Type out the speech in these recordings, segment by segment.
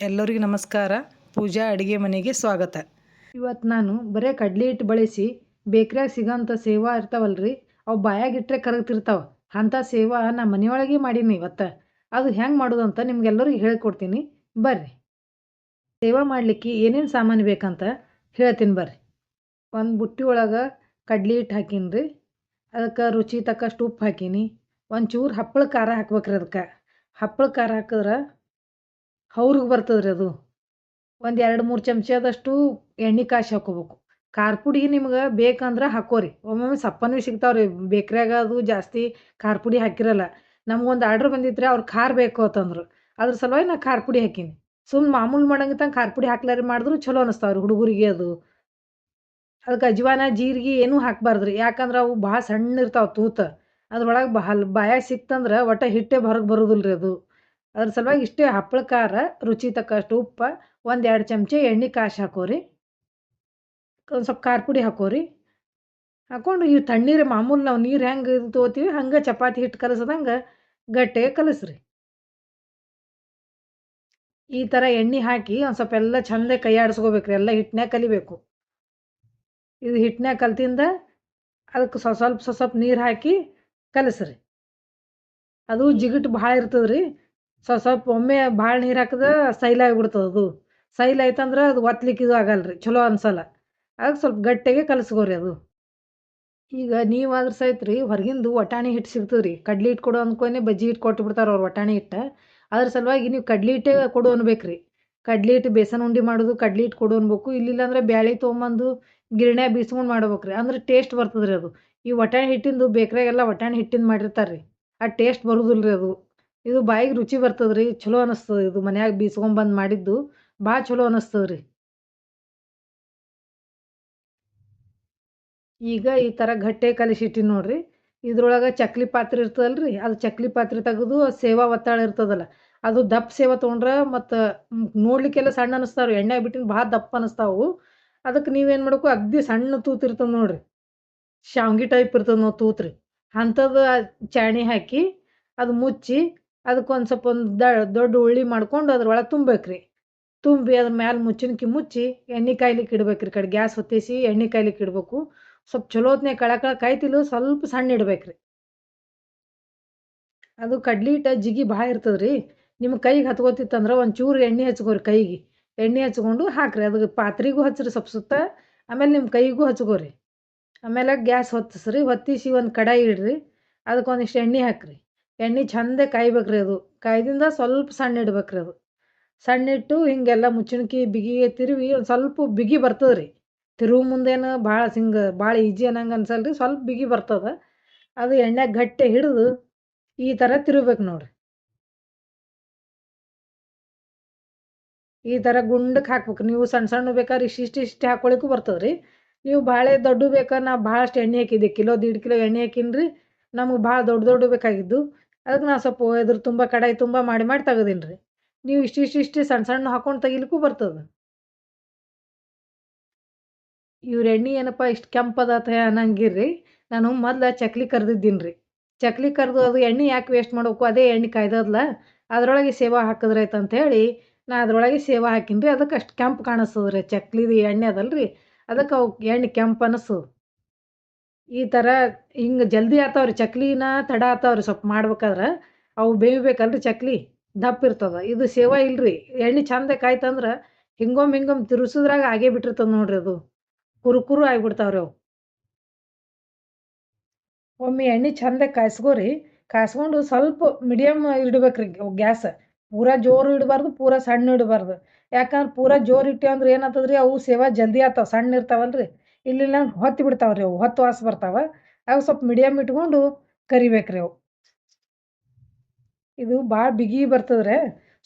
ಎಲ್ಲರಿಗೂ ನಮಸ್ಕಾರ. ಪೂಜಾ ಅಡುಗೆ ಮನೆಗೆ ಸ್ವಾಗತ. ಇವತ್ತು ನಾನು ಬರೇ ಕಡಲೆ ಹಿಟ್ಟು ಬಳಸಿ, ಬೇಕ್ರಿಯಾಗ ಸಿಗೋಂಥ ಸೇವಾ ಇರ್ತಾವಲ್ರಿ, ಅವು ಬಾಯಾಗಿಟ್ಟರೆ ಕರಗ್ತಿರ್ತಾವೆ. ಅಂಥ ಸೇವಾ ನಾ ಮನೆಯೊಳಗೆ ಮಾಡೀನಿ ಇವತ್ತು. ಅದು ಹೆಂಗೆ ಮಾಡೋದು ಅಂತ ನಿಮ್ಗೆಲ್ಲರಿಗೂ ಹೇಳ್ಕೊಡ್ತೀನಿ. ಬರ್ರಿ. ಸೇವಾ ಮಾಡಲಿಕ್ಕೆ ಏನೇನು ಸಾಮಾನು ಬೇಕಂತ ಹೇಳ್ತೀನಿ ಬರ್ರಿ. ಒಂದು ಬುಟ್ಟಿ ಒಳಗೆ ಕಡ್ಲೆ ಹಿಟ್ಟು ಹಾಕೀನಿ ರೀ ಅದಕ್ಕೆ ರುಚಿ ತಕ್ಕಷ್ಟು ಉಪ್ಪು ಹಾಕೀನಿ. ಒಂದು ಚೂರು ಹಪ್ಪಳ ಖಾರ ಹಾಕ್ಬೇಕ್ರಿ ಅದಕ್ಕೆ. ಹಪ್ಪಳ ಖಾರ ಹಾಕಿದ್ರೆ ಹೌರಿಗೆ ಬರ್ತದ್ರಿ ಅದು. ಒಂದು ಎರಡು ಮೂರು ಚಮಚದಷ್ಟು ಎಣ್ಣೆ ಕಾಯ್ಸಿ ಹಾಕೋಬೇಕು ಖಾರ ಪುಡಿ ನಿಮ್ಗೆ ಬೇಕಂದ್ರೆ ಹಾಕೋರಿ. ಒಮ್ಮೊಮ್ಮೆ ಸಪ್ಪನೂ ಸಿಗ್ತಾವೆ ರೀ ಬೇಕ್ರ್ಯಾಗ ಅದು ಜಾಸ್ತಿ ಖಾರ ಪುಡಿ ಹಾಕಿರಲ್ಲ. ನಮ್ಗೊಂದು ಆರ್ಡ್ರ್ ಬಂದಿತ್ತು ರೀ ಅವ್ರು ಖಾರ ಬೇಕು ಅಂತಂದ್ರು. ಅದ್ರ ಸಲುವಾಗಿ ನಾ ಖಾರ ಪುಡಿ ಹಾಕೀನಿ. ಸುಮ್ಮನೆ ಮಾಮೂಲು ತಂಗೆ ಖಾರ ಪುಡಿ ಹಾಕ್ಲಾರಿ ಮಾಡಿದ್ರು ಚಲೋ ಅನಿಸ್ತಾವ್ರಿ ಹುಡುಗರಿಗೆ ಅದು. ಅದಕ್ಕೆ ಅಜ್ವಾನ, ಜೀರಿಗೆ ಏನೂ ಹಾಕ್ಬಾರ್ದು ಯಾಕಂದ್ರೆ ಅವು ಭಾಳ ಸಣ್ಣ ಇರ್ತಾವೆ ತೂತ. ಅದ್ರೊಳಗೆ ಬಹಳ ಬಾಯಾಗ ಸಿಕ್ತಂದ್ರೆ ಒಟ್ಟು ಹಿಟ್ಟೆ ಹೊರಗೆ ಬರೋದಿಲ್ಲ ರೀ ಅದು. ಅದ್ರ ಸಲುವಾಗಿ ಇಷ್ಟೇ ಹಪ್ಪಳ ಖಾರ, ರುಚಿ ತಕ್ಕಷ್ಟು ಉಪ್ಪು ಒಂದು ಎರಡು ಚಮಚ ಎಣ್ಣೆ ಕಾಯ್ಸಿ ಹಾಕೋರಿ. ಒಂದು ಸ್ವಲ್ಪ ಖಾರ ಪುಡಿ ಹಾಕೋರಿ. ಹಾಕ್ಕೊಂಡು ಇವು ತಣ್ಣೀರು ಮಾಮೂಲು ನಾವು ನೀರು ಹೆಂಗೆ ತೊಗೋತೀವಿ, ಹಂಗೆ ಚಪಾತಿ ಹಿಟ್ಟು ಕಲಸದಂಗೆ ಗಟ್ಟಿಗೆ ಕಲಸ್ರಿ. ಈ ಥರ ಎಣ್ಣೆ ಹಾಕಿ ಒಂದು ಸ್ವಲ್ಪ ಎಲ್ಲ ಚಂದ ಕೈ ಆಡಿಸ್ಕೋಬೇಕ್ರಿ ಎಲ್ಲ ಹಿಟ್ಟನ್ಯಾಗ ಕಲಿಬೇಕು. ಇದು ಹಿಟ್ಟನ್ಯಾಗ ಕಲ್ತಿಂದ ಅದಕ್ಕೆ ಸ್ವಲ್ಪ ಸ್ವಲ್ಪ ಸ್ವಲ್ಪ ನೀರು ಹಾಕಿ ಕಲಸ್ರಿ. ಅದು ಜಿಗಟ್ ಭಾಳ ಇರ್ತದೆ ಸ್ವಲ್ಪ ಸ್ವಲ್ಪ ಒಮ್ಮೆ ಭಾಳ ನೀರು ಹಾಕಿದ್ರೆ ಸೈಲ್ ಆಗಿಬಿಡ್ತದೆ ಅದು. ಸೈಲ್ ಆಯ್ತಂದ್ರೆ ಅದು ಒತ್ಲಿಕ್ಕೆ ಇದು ಆಗಲ್ಲ ಚಲೋ ಅನ್ಸಲ್ಲ. ಅದಕ್ಕೆ ಸ್ವಲ್ಪ ಗಟ್ಟಿಗೆ ಕಲಸ್ಕೋರಿ ಅದು. ಈಗ ನೀವಾದ್ರೆ ಸಹಿತ ರೀ ಹೊರಗಿಂದು ವಟಾಣಿ ಹಿಟ್ಟು ಸಿಗ್ತದೆ ರೀ ಕಡ್ಲಿ ಹಿಟ್ಟು ಕೊಡು ಅಂದ್ಕೊನೆ ಬಜ್ಜಿ ಹಿಟ್ಟು ಕೊಟ್ಟು ಬಿಡ್ತಾರೆ ಅವ್ರು ವಟಾಣಿ ಹಿಟ್ಟು. ಅದ್ರ ಸಲುವಾಗಿ ನೀವು ಕಡ್ಲಿ ಹಿಟ್ಟೇ ಕೊಡು ಅನ್ಬೇಕು ರೀ ಕಡ್ಲಿ ಹಿಟ್ಟು ಬೇಸನ್ ಉಂಡೆ ಮಾಡೋದು ಕಡ್ಲಿ ಹಿಟ್ಟು ಕೊಡು ಅನ್ಬೇಕು, ಇಲ್ಲಿಲ್ಲ ಅಂದ್ರೆ ಬ್ಯಾಳಿ ತೊಗೊಂಬಂದು ಗಿರ್ಣ್ಯಾಗ ಬೀಸ್ಕೊಂಡು ಮಾಡ್ಬೇಕು ರೀ ಅಂದ್ರೆ ಟೇಸ್ಟ್ ಬರ್ತದೆ ಅದು. ಈ ವಟಾಣಿ ಹಿಟ್ಟಿಂದು ಬೇಕ್ರಿಯಾಗೆಲ್ಲ ವಟಾಣಿ ಹಿಟ್ಟಿಂದು ಮಾಡಿರ್ತಾರೆ ರೀ ಆ ಟೇಸ್ಟ್ ಬರೋದಿಲ್ಲ ರೀ ಅದು. ಇದು ಬಾಯಿಗೆ ರುಚಿ ಬರ್ತದ್ರಿ ಚಲೋ ಅನಿಸ್ತದ ಇದು ಮನ್ಯಾಗ ಬೀಸ್ಕೊಂಬಂದು ಮಾಡಿದ್ದು ಭಾಳ ಚಲೋ ಅನಿಸ್ತದೆ ರೀ ಈಗ ಈ ಥರ ಗಟ್ಟೆ ಕಲಿಸಿಟ್ಟಿನಿ ನೋಡ್ರಿ, ಇದ್ರೊಳಗೆ ಚಕ್ಲಿ ಪಾತ್ರೆ ಇರ್ತದಲ್ಲ ರೀ ಅದು ಚಕ್ಲಿ ಪಾತ್ರೆ ತೆಗೆದು ಸೇವಾ ಒತ್ತಾಳ ಇರ್ತದಲ್ಲ, ಅದು ದಪ್ಪ ಸೇವಾ ತೊಗೊಂಡ್ರೆ ಮತ್ತು ನೋಡ್ಲಿಕ್ಕೆಲ್ಲ ಸಣ್ಣ ಅನಿಸ್ತಾವೆ ರೀ ಎಣ್ಣೆ ಬಿಟ್ಟಿನ ಭಾಳ ದಪ್ಪ ಅನಿಸ್ತಾವು ಅದಕ್ಕೆ ನೀವೇನು ಮಾಡಬೇಕು ಅಗ್ದಿ ಸಣ್ಣ ತೂತು ಇರ್ತದೆ ನೋಡ್ರಿ, ಶಾವ್ಗಿ ಟೈಪ್ ಇರ್ತದೆ ನಾವು ತೂತ್ರಿ ಅಂಥದ್ದು ಚಾಣಿ ಹಾಕಿ, ಅದು ಮುಚ್ಚಿ ಅದಕ್ಕೊಂದು ಸ್ವಲ್ಪ ಒಂದು ದ ದೊಡ್ಡ ಉಳ್ಳಿ ಮಾಡ್ಕೊಂಡು ಅದ್ರೊಳಗೆ ತುಂಬಬೇಕು ರೀ ತುಂಬಿ ಅದ್ರ ಮ್ಯಾಲೆ ಮುಚ್ಚಿನ್ಕಿ ಮುಚ್ಚಿ ಎಣ್ಣೆ ಕಾಯ್ಲಿಕ್ಕೆ ಇಡ್ಬೇಕು ರೀ ಕಡೆ ಗ್ಯಾಸ್ ಹೊತ್ತಿಸಿ ಎಣ್ಣೆ ಕಾಯ್ಲಿಕ್ಕೆ ಇಡಬೇಕು. ಸ್ವಲ್ಪ ಚಲೋ ಹೊತ್ನ್ಯಾಗ ಕಳ ಕಾಯ್ತಿಲ್ಲ ಸ್ವಲ್ಪ ಸಣ್ಣ ಇಡ್ಬೇಕು ಅದು ಕಡ್ಲಿ ಇಟ್ಟ ಜಿಗಿ ಭಾಳ ಇರ್ತದೆ ರೀ ನಿಮ್ಮ ಕೈಗೆ ಹತ್ಕೋತಿತ್ತಂದ್ರೆ ಒಂದು ಚೂರು ಎಣ್ಣೆ ಹಚ್ಕೋರಿ ಕೈಗೆ. ಎಣ್ಣೆ ಹಚ್ಕೊಂಡು ಹಾಕ್ರಿ. ಅದಕ್ಕೆ ಪಾತ್ರೆಗೂ ಹಚ್ಚಿರಿ ಸ್ವಲ್ಪ ಸುತ್ತ, ಆಮೇಲೆ ನಿಮ್ಮ ಕೈಗೂ ಹಚ್ಕೋರಿ. ಆಮೇಲೆ ಗ್ಯಾಸ್ ಹೊತ್ತಿಸ್ರಿ ಹೊತ್ತಿಸಿ ಒಂದು ಕಡಾಯಿ ಇಡ್ರಿ. ಅದಕ್ಕೆ ಒಂದಿಷ್ಟು ಎಣ್ಣೆ ಹಾಕ್ರಿ. ಎಣ್ಣೆ ಚಂದ ಕಾಯ್ಬೇಕ್ರಿ ಅದು. ಕಾಯ್ದಿಂದ ಸ್ವಲ್ಪ ಸಣ್ಣ ಇಡ್ಬೇಕು ರೀ ಅದು. ಸಣ್ಣ ಇಟ್ಟು ಹಿಂಗೆಲ್ಲ ಮುಚ್ಚಣಕಿ ಬಿಗಿ ತಿರುವಿ ಒಂದು ಸ್ವಲ್ಪ ಬಿಗಿ ಬರ್ತದೆ ರೀ ತಿರುವು ಮುಂದೇನು ಭಾಳ ಹಿಂಗೆ ಭಾಳ ಈಜಿ ಅನ್ನಂಗೆ ಅನ್ಸಲ್ಲ ರೀ ಸ್ವಲ್ಪ ಬಿಗಿ ಬರ್ತದೆ. ಅದು ಎಣ್ಣೆಗೆ ಗಟ್ಟಿ ಹಿಡಿದು ಈ ಥರ ತಿರುಬೇಕು ನೋಡ್ರಿ. ಈ ಥರ ಗುಂಡಕ್ಕೆ ಹಾಕ್ಬೇಕು. ನೀವು ಸಣ್ಣ ಸಣ್ಣ ಬೇಕಾದ್ರೆ ಇಷ್ಟಿಷ್ಟು ಇಷ್ಟು ಹಾಕ್ಕೊಳಿಕ್ಕೂ ಬರ್ತದೆ ರೀ ನೀವು ಭಾಳ ದೊಡ್ಡ ಬೇಕಾದ್ರೆ ನಾವು ಭಾಳಷ್ಟು ಎಣ್ಣೆ ಹಾಕಿದ್ದೆ. ಕಿಲೋ ದೀಡ್ ಕಿಲೋ ಎಣ್ಣೆ ಹಾಕಿನ್ರಿ. ನಮಗೆ ಭಾಳ ದೊಡ್ಡ ದೊಡ್ಡ ಬೇಕಾಗಿದ್ದು. ಅದಕ್ಕೆ ನಾ ಸ್ವಲ್ಪ ಇದ್ರ ತುಂಬ ಕಡಾಯಿ ತುಂಬ ಮಾಡಿ ಮಾಡಿ ತೆಗ್ದೀನಿ ರೀ ನೀವು ಇಷ್ಟು ಇಷ್ಟು ಇಷ್ಟು ಸಣ್ಣ ಸಣ್ಣ ಹಾಕೊಂಡು ತೆಗಿಲಿಕ್ಕೂ ಬರ್ತದೆ. ಇವ್ರ ಎಣ್ಣೆ ಏನಪ್ಪ ಇಷ್ಟು ಕೆಂಪದಾತ ಅನ್ನಂಗಿರ್ರಿ. ನಾನು ಮೊದ್ಲು ಚಕ್ಲಿ ಕರೆದಿದ್ದೀನಿ ರೀ ಚಕ್ಲಿ ಕರೆದು ಅದು ಎಣ್ಣೆ ಯಾಕೆ ವೇಸ್ಟ್ ಮಾಡಬೇಕು? ಅದೇ ಎಣ್ಣೆ ಕಾಯ್ದದ್ಲ. ಅದರೊಳಗೆ ಸೇವಾ ಹಾಕಿದ್ರೆ ಆಯ್ತು ಅಂತೇಳಿ ನಾ ಅದರೊಳಗೆ ಸೇವಾ ಹಾಕಿನಿ ರೀ ಅದಕ್ಕೆ ಅಷ್ಟು ಕೆಂಪು ಕಾಣಿಸ್ತದೆ ರೀ ಚಕ್ಲಿದು ಎಣ್ಣೆ ಅದಲ್ಲ ರೀ ಅದಕ್ಕೆ ಅವು ಎಣ್ಣೆ ಕೆಂಪು ಅನಿಸ್ತದೆ ಈ ಥರ ಹಿಂಗೆ ಜಲ್ದಿ ಆತಾವ್ರಿ, ಚಕ್ಲಿನ ತಡ ಆತಾವ್ರಿ ಸ್ವಲ್ಪ ಮಾಡ್ಬೇಕಾದ್ರೆ. ಅವು ಬೇಯ್ಬೇಕಲ್ರಿ ಚಕ್ಲಿ, ದಪ್ಪ ಇರ್ತದೆ. ಇದು ಸೇವಾ ಇಲ್ರಿ. ಎಣ್ಣೆ ಚಂದ ಕಾಯ್ತಂದ್ರೆ ಹಿಂಗೊಮ್ಮೆ ಹಿಂಗೊಮ್ಮೆ ತಿರ್ಸಿದ್ರಾಗ ಆಗೇ ಬಿಟ್ಟಿರ್ತದೆ ನೋಡ್ರಿ ಅದು. ಕುರು ಕುರು ಆಗಿಬಿಡ್ತಾವ್ರಿ ಅವು. ಒಮ್ಮೆ ಎಣ್ಣೆ ಚಂದ ಕಾಯಿಸ್ಕೋರಿ. ಕಾಯಿಸ್ಕೊಂಡು ಸ್ವಲ್ಪ ಮೀಡಿಯಮ್ ಇಡ್ಬೇಕು ರೀ ಗ್ಯಾಸ್. ಪೂರಾ ಜೋರು ಇಡಬಾರ್ದು, ಪೂರಾ ಸಣ್ಣ ಇಡಬಾರ್ದು. ಯಾಕಂದ್ರೆ ಪೂರಾ ಜೋರು ಇಟ್ಟೆ ಅಂದ್ರೆ ಏನಾಗ್ತದೆ ರೀ ಅವು ಸೇವಾ ಜಲ್ದಿ ಆತಾವೆ, ಸಣ್ಣ ಇರ್ತಾವಲ್ರಿ. ಇಲ್ಲಿಲ್ಲ ಹೊತ್ತಿ ಬಿಡ್ತಾವ ರೀ ಅವು, ಹೊತ್ತು ವಾಸ ಬರ್ತಾವೆ. ಅವು ಸ್ವಲ್ಪ ಮೀಡಿಯಮ್ ಇಟ್ಕೊಂಡು ಕರಿಬೇಕು ರೀ ಅವು. ಇದು ಭಾಳ ಬಿಗಿ ಬರ್ತದ್ರೆ.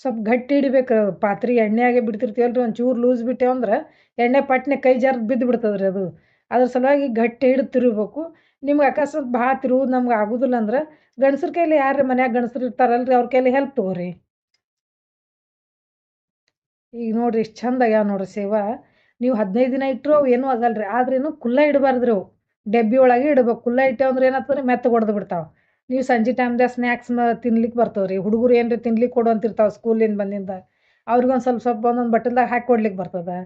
ಸ್ವಲ್ಪ ಗಟ್ಟಿ ಹಿಡಿಬೇಕು ಪಾತ್ರೆ ಎಣ್ಣೆಯಾಗೆ ಬಿಡ್ತಿರ್ತೀವಲ್ಲ ರೀ ಒಂಚೂರು ಲೂಸ್ ಬಿಟ್ಟೆವು ಅಂದ್ರೆ ಎಣ್ಣೆ ಪಟ್ನೆ ಕೈ ಜಾರ್ದು ಬಿದ್ದು ಬಿಡ್ತದೆ ರೀ ಅದು. ಅದ್ರ ಸಲುವಾಗಿ ಗಟ್ಟಿ ಹಿಡಿದು ತಿರುಗಬೇಕು ನಿಮ್ಗೆ ಅಕಸ್ಮಾತ್ ಭಾಳ ತಿರುವುದು ನಮ್ಗೆ ಆಗೋದಿಲ್ಲ ಅಂದ್ರೆ ಗಂಡಸ್ರ ಕೈಲಿ ಯಾರು ಮನ್ಯಾಗ ಗಂಡಸ್ರು ಇರ್ತಾರಲ್ಲ ರೀ ಅವ್ರ ಕೈಲಿ ಹೆಲ್ಪ್ ತಗೋರಿ. ಈಗ ನೋಡಿರಿ ಎಷ್ಟು ಚಂದ ಆಗ್ಯಾವ ನೋಡ್ರಿ ಸೇವಾ. ನೀವು ಹದಿನೈದು ದಿನ ಇಟ್ಟರು ಅವು ಏನೂ ಆಗಲ್ಲ ರೀ ಆದ್ರೇನು ಕುಲ್ಲ ಇಡಬಾರ್ದು ರೀ ಅವು. ಡಬ್ಬಿ ಒಳಗೆ ಇಡ್ಬೇಕು. ಕುಲ್ಲ ಇಟ್ಟೇವು ಅಂದ್ರೆ ಏನಾಗ್ತದೆ ಮೆತ್ತಗೆ ಹೊಡೆದು ಬಿಡ್ತಾವೆ. ನೀವು ಸಂಜೆ ಟೈಮ್ದಾಗ ಸ್ನ್ಯಾಕ್ಸ್ ಮ ತಿನ್ಲಿಕ್ಕೆ ಬರ್ತವೆ ರೀ ಹುಡುಗರು ಏನು ರೀ ತಿನ್ಲಿಕ್ಕೆ ಕೊಡು ಅಂತಿರ್ತಾವೆ ಸ್ಕೂಲಿಂದ ಬಂದಿಂದ. ಅವ್ರಿಗೊಂದು ಸ್ವಲ್ಪ ಸ್ವಲ್ಪ ಒಂದೊಂದು ಬಟ್ಟಲ್ದಾಗ ಹಾಕಿ ಕೊಡ್ಲಿಕ್ಕೆ ಬರ್ತದೆ.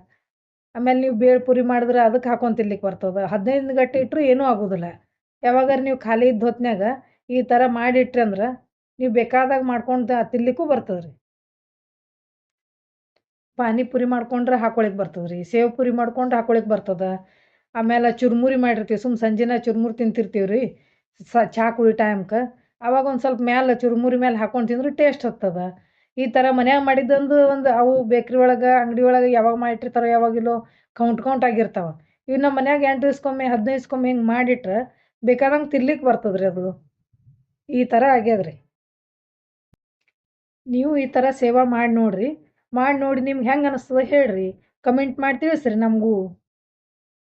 ಆಮೇಲೆ ನೀವು ಬೇಳೆ ಪುರಿ ಮಾಡಿದ್ರೆ ಅದಕ್ಕೆ ಹಾಕೊಂಡು ತಿನ್ಲಿಕ್ಕೆ ಬರ್ತದೆ. ಹದಿನೈದು ಗಂಟೆ ಇಟ್ಟರು ಏನೂ ಆಗೋದಿಲ್ಲ. ಯಾವಾಗಾರ ನೀವು ಖಾಲಿ ಇದ್ದ ಹೊತ್ನ್ಯಾಗ ಈ ಥರ ಮಾಡಿಟ್ರಿ ಅಂದ್ರೆ ನೀವು ಬೇಕಾದಾಗ ಮಾಡ್ಕೊಂಡು ತಿನ್ಲಿಕ್ಕೂ ಬರ್ತದೆ ರೀ ಪಾನಿಪುರಿ ಮಾಡ್ಕೊಂಡ್ರೆ ಹಾಕೊಳಿಕ್ಕೆ ಬರ್ತದೆ ರೀ ಸೇವ್ ಪುರಿ ಮಾಡ್ಕೊಂಡು ಹಾಕೊಳಿಕ್ಕೆ ಬರ್ತದೆ. ಆಮೇಲೆ ಚುರುಮುರಿ ಮಾಡಿರ್ತೀವಿ ಸುಮ್ಮ ಸಂಜೆನ ಚುರುಮುರಿ ತಿಂತಿರ್ತೀವಿ ರೀ ಸ ಚಹಾ ಕುಡಿ ಟೈಮ್ಗೆ ಅವಾಗ ಒಂದು ಸ್ವಲ್ಪ ಮ್ಯಾಲೆ ಚುರುಮುರಿ ಮೇಲೆ ಹಾಕೊಂಡು ತಿಂದ್ರೆ ಟೇಸ್ಟ್ ಹತ್ತದ. ಈ ಥರ ಮನ್ಯಾಗ ಮಾಡಿದ್ದಂದು ಒಂದು ಅವು ಬೇಕ್ರಿ ಒಳಗೆ, ಅಂಗಡಿ ಒಳಗೆ ಯಾವಾಗ ಮಾಡಿಟ್ಟಿರ್ತಾರೋ ಯಾವಾಗಿಲ್ಲೋ ಕೌಂಟ್ ಕೌಂಟ್ ಆಗಿರ್ತಾವೆ. ಇವು ನಮ್ಮ ಮನ್ಯಾಗ ಎಂಟು ದಿವ್ಸಕ್ಕೊಮ್ಮೆ ಹದಿನೈದು ದಿವ್ಸಕ್ಕೊಮ್ಮೆ ಹಿಂಗೆ ಮಾಡಿಟ್ರೆ ಬೇಕಾದಂಗೆ ತಿನ್ಲಿಕ್ಕೆ ಬರ್ತದೆ ರೀ ಅದು. ಈ ಥರ ಆಗ್ಯದ ರೀ ನೀವು ಈ ಥರ ಸೇವಾ ಮಾಡಿ ನೋಡಿರಿ. ಮಾಡಿ ನೋಡಿ ನಿಮ್ಗೆ ಹೆಂಗೆ ಅನಿಸ್ತದೆ ಹೇಳ್ರಿ. ಕಮೆಂಟ್ ಮಾಡಿ ತಿಳಿಸ್ರಿ ನಮಗೂ.